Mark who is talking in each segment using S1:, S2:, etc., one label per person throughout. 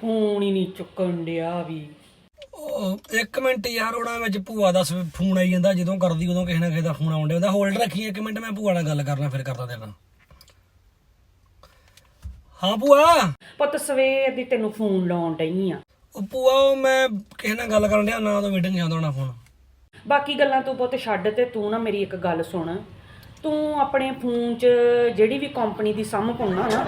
S1: Phone ਹੀ ਨਹੀਂ ਚੁੱਕਣ ਡਿਆ ਵੀ।
S2: ਉਹ ਇੱਕ ਮਿੰਟ ਯਾਰ ਉਹਨਾਂ ਵਿੱਚ ਭੂਆ ਦਾ ਸ- ਫੋਨ ਆਈ ਜਾਂਦਾ ਜਦੋਂ ਕਰਦੀ ਉਦੋਂ ਕਿਸੇ ਨਾ ਕਿਸੇ ਦਾ ਫੋਨ ਆਉਂਦਾ ਹੁੰਦਾ। ਹੋਲਡ ਰੱਖੀ ਇੱਕ ਮਿੰਟ ਮੈਂ ਭੂਆ ਨਾਲ ਗੱਲ ਕਰਨਾ ਫਿਰ ਕਰਦਾ ਤੇਰੇ ਨਾਲ। ਹਾਂ ਭੂਆ?
S1: ਪੁੱਤ ਸਵੇਰ ਦੀ ਤੈਨੂੰ ਫੋਨ ਲਾਉਣ ਡਈ ਆ।
S2: ਉਹ ਭੂਆ ਉਹ ਮੈਂ ਕਿਸੇ ਨਾਲ ਗੱਲ ਕਰਨ ਡਿਆ ਨਾ ਤਾਂ ਵੇਟਿੰਗ ਜਾਂਦਾ ਹੋਣਾ ਫੋਨ
S1: ਬਾਕੀ ਗੱਲਾਂ ਤੂੰ ਪੁੱਤ ਛੱਡ ਤੇ ਤੂੰ ਨਾ ਮੇਰੀ ਇੱਕ ਗੱਲ ਸੁਣ। ਤੂੰ ਆਪਣੇ ਫੋਨ 'ਚ ਜਿਹੜੀ ਵੀ ਕੰਪਨੀ ਦੀ ਸਮ ਪਾਉਣਾ ਨਾ।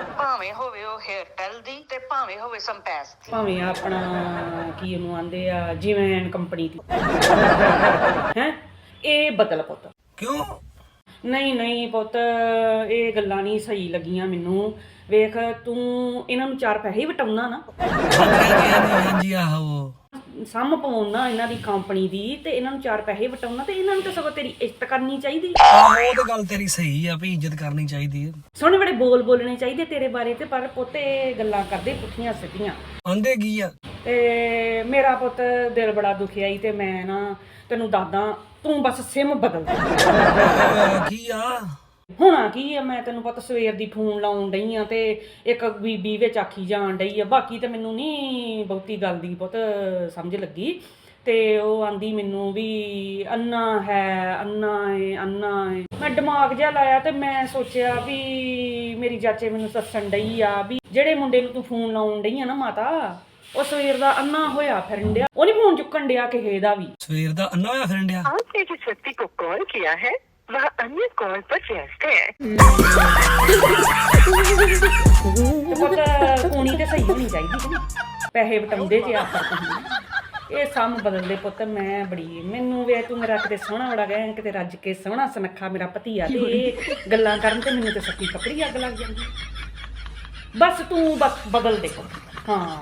S3: ਭਾਵੇਂ ਹੋਵੇ ਉਹ ਏਅਰਟੈਲ ਦੀ ਭਾਵੇਂ ਹੋਵੇ ਸੰਪੈਸ ਦੀ
S1: ਭਾਵੇਂ ਆਪਣਾ ਕੀ ਉਹਨੂੰ ਆਂਦੇ ਆ ਜਿਵੇਂ ਕੰਪਨੀ ਦੀ। ਹੈ? ਇਹ ਬਦਲ ਪੁੱਤ।
S2: ਕਿਉਂ?
S1: ਨਹੀਂ ਨਹੀਂ ਪੁੱਤ ਇਹ ਗੱਲਾਂ ਨਹੀਂ ਸਹੀ ਲੱਗੀਆਂ ਮੈਨੂੰ। ਵੇਖ ਤੂੰ ਇਹਨਾਂ ਨੂੰ ਚਾਰ ਪੈਸੇ ਹੀ ਵਟਾਉਣਾ ਨਾ।
S2: ਹਾਂਜੀ ਆਹੋ।
S1: ਸਮ ਪਾਉਣਾ ਇਹਨਾਂ ਦੀ ਕੰਪਨੀ ਦੀ ਤੇ ਇਹਨਾਂ ਨੂੰ ਚਾਰ ਪੈਸੇ ਵਟਾਉਣਾ ਤੇ ਇਹਨਾਂ ਨੂੰ ਤਾਂ ਸਗੋਂ ਤੇਰੀ ਇੱਜ਼ਤ ਕਰਨੀ ਚਾਹੀਦੀ।
S2: ਆਹੋ ਉਹ ਤਾਂ ਗੱਲ ਤੇਰੀ ਸਹੀ ਆ ਵੀ ਇੱਜ਼ਤ ਕਰਨੀ ਚਾਹੀਦੀ ਹੈ
S1: ਸੋਹਣੇ ਬੜੇ ਬੋਲ ਬੋਲਣੇ ਚਾਹੀਦੇ ਤੇਰੇ ਬਾਰੇ ਤੇ ਪਰ ਪੁੱਤੇ ਗੱਲਾਂ ਕਰਦੇ ਪੁੱਠੀਆਂ ਸਿੱਧੀਆਂ।
S2: ਆਂਦੇ ਕੀ ਆ?
S1: ਤੇ ਮੇਰਾ ਪੁੱਤ ਦਿਲ ਬੜਾ ਦੁਖਿਆ ਈ ਤੇ ਮੈਂ ਨਾ ਤੈਨੂੰ ਦੱਸਦਾ ਤੂੰ ਬਸ ਸਿਮ ਬਦਲ ਦੇ।
S2: ਕੀ ਆ?
S1: ਹੋਣਾ ਕੀ ਆ ਮੈਂ ਤੈਨੂੰ ਪਤਾ ਸਵੇਰ ਦੀ ਫੋਨ ਲਾਉਣ ਡਈ ਆ ਤੇ ਇੱਕ ਬੀਬੀ ਵਿੱਚ ਆਖੀ ਜਾਣ ਡਈ ਆ ਬਾਕੀ ਤੇ ਮੈਨੂੰ ਨਹੀਂ ਬਹੁਤੀ ਗੱਲ ਦੀ ਪੁੱਤ ਸਮਝ ਲੱਗੀ ਤੇ ਉਹ ਆਂਦੀ ਮੈਨੂੰ ਵੀ ਅੰਨਾ ਹੈ ਅੰਨਾ ਹੈ ਅੰਨਾ ਹੈ ਮੈਂ ਦਿਮਾਗ ਜਿਹਾ ਲਾਇਆ ਤੇ ਮੈਂ ਸੋਚਿਆ ਵੀ ਮੇਰੀ ਚਾਚੇ ਮੈਨੂੰ ਸੱਸਣ ਡਈ ਆ ਵੀ ਜਿਹੜੇ ਮੁੰਡੇ ਨੂੰ ਤੂੰ ਫੋਨ ਲਾਉਣ ਡਈ ਆ ਨਾ ਮਾਤਾ ਉਹ ਸਵੇਰ ਦਾ ਅੰਨਾ ਹੋਇਆ ਫਿਰਨ ਡਿਆ ਉਹ ਨਹੀਂ ਫੋਨ ਚੁੱਕਣ ਡਿਆ ਕਿਸੇ ਦਾ ਵੀ
S2: ਸਵੇਰ ਦਾ ਅੰਨਾ ਹੋਇਆ ਫਿਰਨ ਡਿਆ
S4: आपने जिस व्यक्ति को कॉल किया है वह अन्य कॉल पर व्यस्त है
S1: ਤੇ ਪੁੱਤ ਕੂਣੀ ਤੇ ਸਹੀ ਹੋਣੀ ਚਾਹੀਦੀ ਕਿ ਨਹੀਂ ਪੈਸੇ ਵਟਾਉਂਦੇ ਜੇ ਆਖਰ ਤੁਸੀਂ ਇਹ ਸਮ ਬਦਲਦੇ ਪੁੱਤ ਮੈਂ ਬੜੀ ਮੈਨੂੰ ਵੇ ਤੂੰ ਮੇਰਾ ਕਿਤੇ ਸੋਹਣਾ ਬੜਾ ਗਿਆ ਕਿਤੇ ਰੱਜ ਕੇ ਸੋਹਣਾ ਸੁਨੱਖਾ ਮੇਰਾ ਪਤੀਆ ਤੇ ਇਹ ਗੱਲਾਂ ਕਰਨ ਤੇ ਮੈਨੂੰ ਤੇ ਸੱਤੀ ਕੱਪੜੀ ਅੱਗ ਲੱਗ ਜਾਂਦੀ ਬਸ ਤੂੰ ਬਸ ਬਦਲ ਦੇ ਪੁੱਤ। ਹਾਂ